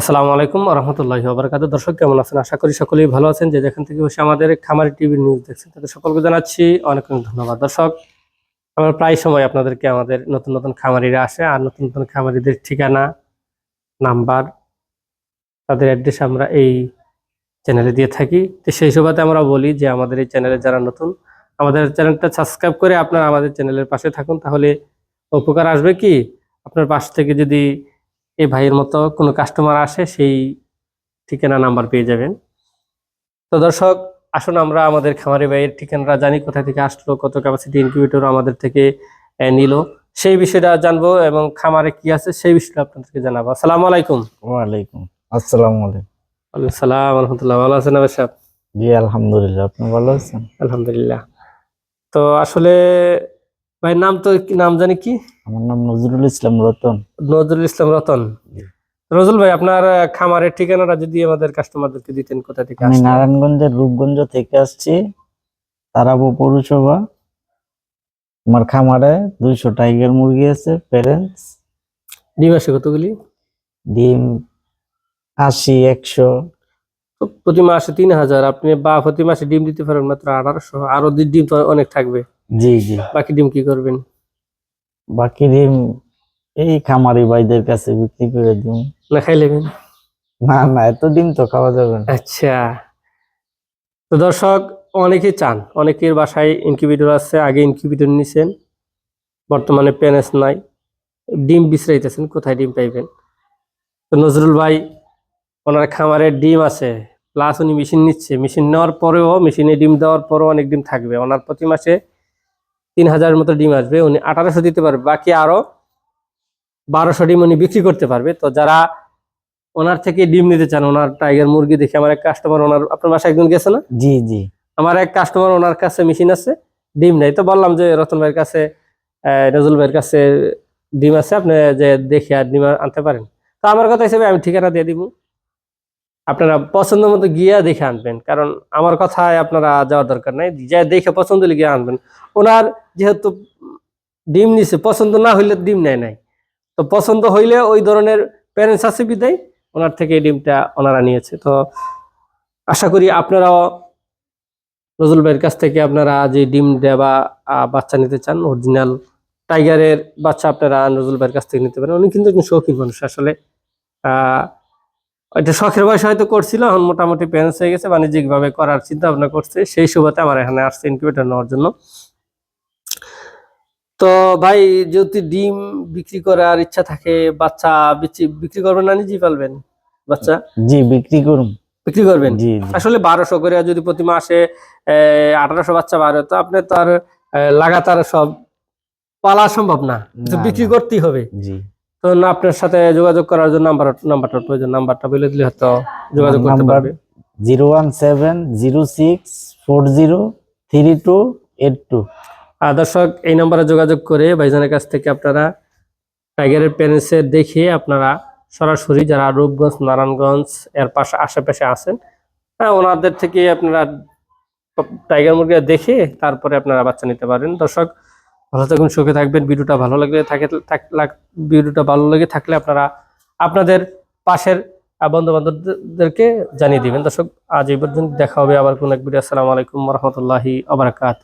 আসসালামু আলাইকুম রহমতুল্লাহ বরকাত দর্শক, কেমন আছেন? আশা করি সকলেই ভালো আছেন। যে যেখান থেকে বসে আমাদের খামারি টিভি নিউজ দেখছেন, তাদের সকলকে জানাচ্ছি অনেক অনেক ধন্যবাদ। দর্শক, আমরা প্রায় সময় আপনাদেরকে আমাদের নতুন নতুন খামারিরা আসে, আর নতুন নতুন খামারিদের ঠিকানা, নাম্বার, তাদের অ্যাড্রেস আমরা এই চ্যানেলে দিয়ে থাকি। তো সেই সুবাদে আমরা বলি যে আমাদের এই চ্যানেলে যারা নতুন, আমাদের চ্যানেলটা সাবস্ক্রাইব করে আপনারা আমাদের চ্যানেলের পাশে থাকুন, তাহলে উপকার আসবে কি? আপনার পাশ থেকে যদি এই ভাইয়ের মতো কোনো কাস্টমার আসে সেই ঠিকানা নাম্বার পেয়ে যাবেন। তো দর্শক আসুন আমরা আমাদের খামারি ভাইয়ের ঠিকানাটা জানি কোথা থেকে আসলো কত ক্যাপাসিটি ইনকিউবেটর আমাদের থেকে নিল। সেই বিষয়টা জানব এবং খামারে কি আছে সেই বিষয়টা আপনাদেরকে জানাব। আসসালামু আলাইকুম। ওয়ালাইকুম আসসালামু আলাইকুম। ওয়ালাইকুম সালাম আলহামদুলিল্লাহ। ভালো আছেন আবার সাহেব? জি আলহামদুলিল্লাহ। আপনি ভালো আছেন? আলহামদুলিল্লাহ। তো আসলে ভাইয়ের নাম তো নাম জানি কি? আমার নাম নজরুল ইসলাম রতন। নজরুল ইসলাম রতন। নজরুল ভাই আপনার খামারের ঠিকানাটা যদি আমাদের কাস্টমারদেরকে দিতেন কোথা থেকে আমি নারায়ণগঞ্জের রূপগঞ্জ থেকে আসছি তারাবো পৌরসভা। আমার খামারে দুইশো টাইগার মুরগি আছে প্যারেন্টস ডিম আসে কতগুলি? ডিম আশি একশো। প্রতি মাসে তিন হাজার। আপনি বা প্রতি মাসে ডিম দিতে পারেন মাত্র আঠারোশো। আরও ডিম তো অনেক থাকবে। জি জি। বাকি ডিম কি করবেন? বাকি ডিম এই খামারি ভাইদের কাছে বিক্রি করে দিন না খাই নেবেন না না এত ডিম তো খাওয়া যাবে না। আচ্ছা। তো দর্শক অনেকেই চান অনেকের বাসায় ইনকিউবেটর আছে আগে ইনকিউবেটর নিছেন বর্তমানে প্যানেস নাই। ডিম বিছরাইতেছেন কোথায় ডিম পাইবেন? তো নজরুল ভাই ওনার খামারে ডিম আছে প্লাস উনি মেশিন নিচ্ছে। মেশিন নেওয়ার পরেও মেশিনে ডিম দেওয়ার পরেও অনেক ডিম থাকবে। ওনার প্রতি মাসে তিন হাজারের মতো ডিম আসবে উনি আঠারোশো দিতে পারবে বাকি আরও বারোশো ডিম উনি বিক্রি করতে পারবে। তো যারা ওনার থেকে ডিম নিতে চান ওনার টাইগার মুরগি দেখে আমার এক কাস্টমার ওনার আপনার বাসায় একজন গেছে না? জি জি। আমার এক কাস্টমার ওনার কাছে মেশিন আছে ডিম নেই। তো বললাম যে রতন ভাইয়ের কাছে নজরুল ভাইয়ের কাছে ডিম আছে আপনি যে দেখে আর ডিম আনতে পারেন। তো আমার কথা হিসেবে আমি ঠিকানা দিয়ে দিব। আপনারা পছন্দ মতো গিয়ে দেখে আনবেন। কারণ আমার কথায় আপনারা যাওয়ার দরকার নাই। যা দেখে পছন্দ হলে গিয়ে আনবেন। ওনার যেহেতু ডিম নিছে, পছন্দ না হইলে ডিম নেয় নাই। তো পছন্দ হইলে ওই ধরনের প্যারেন্টস আছে বিদায়, ওনার থেকে ডিমটা ওনারা নিয়েছে। তো আশা করি আপনারাও নজরুল ভাইয়ের কাছ থেকে আপনারা যে ডিম বা বাচ্চা নিতে চান অরিজিনাল টাইগারের বাচ্চা আপনারা নজরুল ভাইয়ের কাছ থেকে নিতে পারেন। উনি কিন্তু একজন শৌখিন মানুষ। আসলে এটা শখের বয়স হয়তো করছিল এখন মোটামুটি প্যারেন্টস হয়ে গেছে বাণিজ্যিক ভাবে করার চিন্তা ভাবনা করছে। সেই সুবাদে আমার এখানে আসছে ইনকিউবেটর নেওয়ার জন্য। তো ভাই যদি ডিম বিক্রি করার ইচ্ছা থাকে বাচ্চা বিক্রি করবেন না নিজেই পালবেন? বাচ্চা? জি বিক্রি করুন। বিক্রি করবেন? জি আসলে বারোশো করে যদি প্রতি মাসে আঠারোশো বাচ্চা বাড়ে তো আপনি তো আর আহ, লাগাতার সব পালা সম্ভব না। বিক্রি করতেই হবে। জি। তো না আপনার সাথে যোগাযোগ করার জন্য নাম্বার নাম্বারটার প্রয়োজন নাম্বারটা বলে দিলে হয়তো যোগাযোগ করতে পারবে। Zero one seven zero six four zero three two eight two. আর দর্শক এই নাম্বারে যোগাযোগ করে ভাইজানের কাছ থেকে আপনারা টাইগারের প্যারেন্টসে দেখে আপনারা সরাসরি যারা রূপগঞ্জ নারায়ণগঞ্জ এর পাশে আশেপাশে আছেন হ্যাঁ ওনাদের থেকে আপনারা টাইগার মুরগি দেখে তারপরে আপনারা বাচ্চা নিতে পারেন। দর্শক ভালো থাকুন, সুখে থাকবেন। ভিডিওটা ভালো লাগলে থাকে ভিডিওটা ভালো লেগে থাকলে আপনারা আপনাদের পাশের বন্ধু বান্ধবদেরকে জানিয়ে দিবেন। দর্শক, আজ এই পর্যন্ত দেখা হবে আবার কোন এক ভিডিও। আসসালামু আলাইকুম রহমতুল্লাহি আবরাকাত